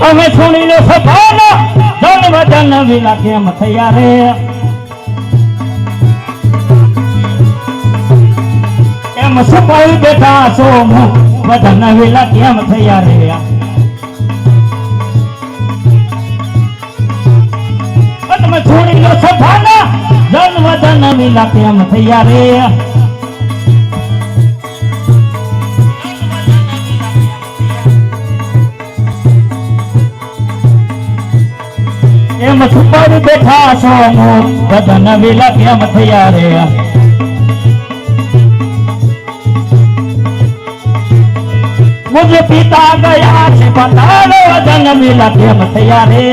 અમે સુણી લો સભાના ધન વચન વિલા કેમ થયા રે. એમ સપાઈ બેઠા છો હું, બધા વિલા કેમ થયા રે. તમે છોડી લો સફાના ધન વચન વિલા કેમ થયા રે. એમ છુપાવી બેઠા છો હું બધા વિલા કેમ થયા રે મુજ પિતા ગયા છે પતાડો વજન વિલા કેમ થયા રે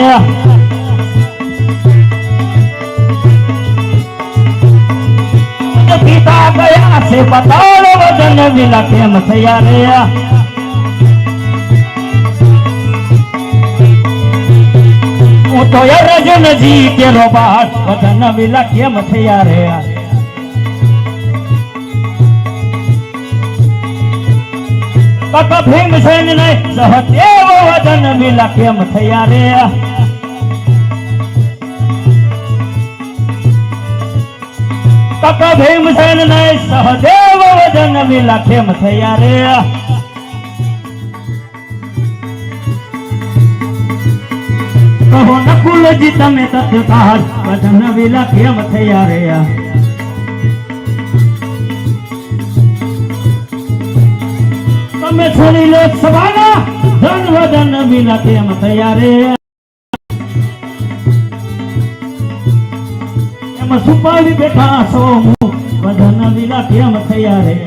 મુજ પિતા ગયા છે પતાડો વજન વિલા કેમ થયા રે હું તો રજનજી કેરો બાદ વજન મિલા કેમ થયા રે કાકા ભીમસેન ને સહદેવ વજન મિલા કેમ થયા રે કાકા ભીમસેન ને સહદેવ વજન મિલા કેમ થયા રે નકુલજી તમે તત્કાલ વજન વિલા કેમ થયા રહ્યા? તમે છોડી લોકસભાના ધન વદન વિલા કેમ થયા રે છુપાવી બેઠા છો હું. વદન વિલા કેમ થયા રે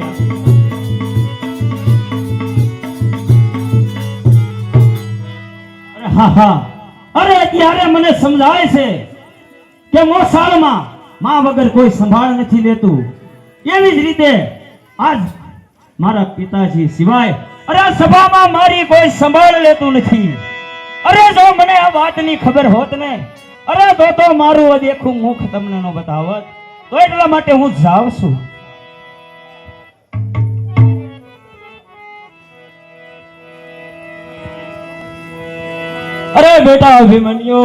હા હા. અરે ત્યારે મને સમજાય છે કે મોસાળમાં માં વગર કોઈ સંભાળ નથી લેતું. એવી જ રીતે આજ મારા પિતાજી સિવાય અરે સભામાં મારી કોઈ સંભાળ લેતું નથી. અરે જો મને આ વાતની ખબર હોત ને, અરે તો તો મારું દેખું મુખ તમને ન બતાવત. તો એટલા માટે હું જાઉં છું. બેટા અભિમન્યુ.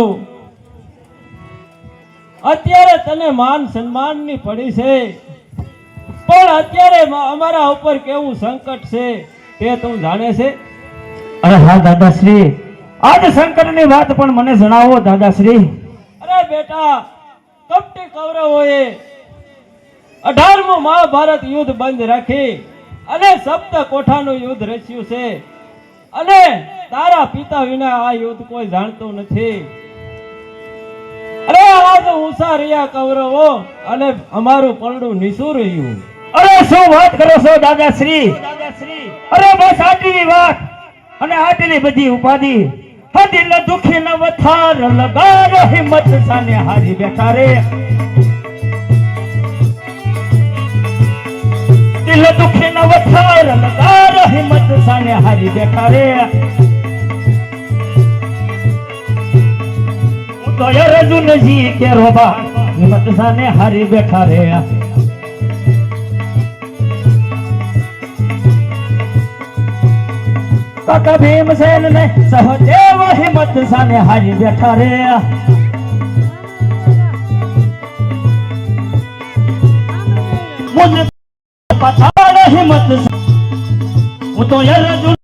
અત્યારે તને માન સન્માનની પડી છે. પણ અત્યારે અમારા ઉપર કેવું સંકટ છે તે તું જાણે છે? અરે હા દાદાશ્રી. આજ સંકટની વાત પણ મને જણાવો દાદાશ્રી. અરે બેટા કપટી કૌરવોએ અઢારમું મહાભારત યુદ્ધ બંધ રાખી અને સપ્ત કોઠાનું યુદ્ધ રચ્યું છે. અને તારા પિતા વિના આ યુદ્ધ કોઈ જાણતું નથી. અરે આવા તો ઉષા રહ્યા કૌરવો અને અમારું પરડું નિસું રહ્યું. અરે શું વાત કરો છો દાદાશ્રી? અરે બસ આટલી વાત અને આટલી બધી ઉપાધિ. હા દિલ દુખી ન વથાર લગારો હિંમત સાને હારી બેઠા રે. દિલ દુખી ન વથાર લગારો હિંમત સાને હારી બેઠા રે. અર્જુનજી કે રોબા? હિંમત સાને હારી બેઠા રે કાકા ભીમસેન ને સહદેવ હિંમત સામે હારી બેઠા રે મુજ પછાડ હિંમત. હું તો અર્જુન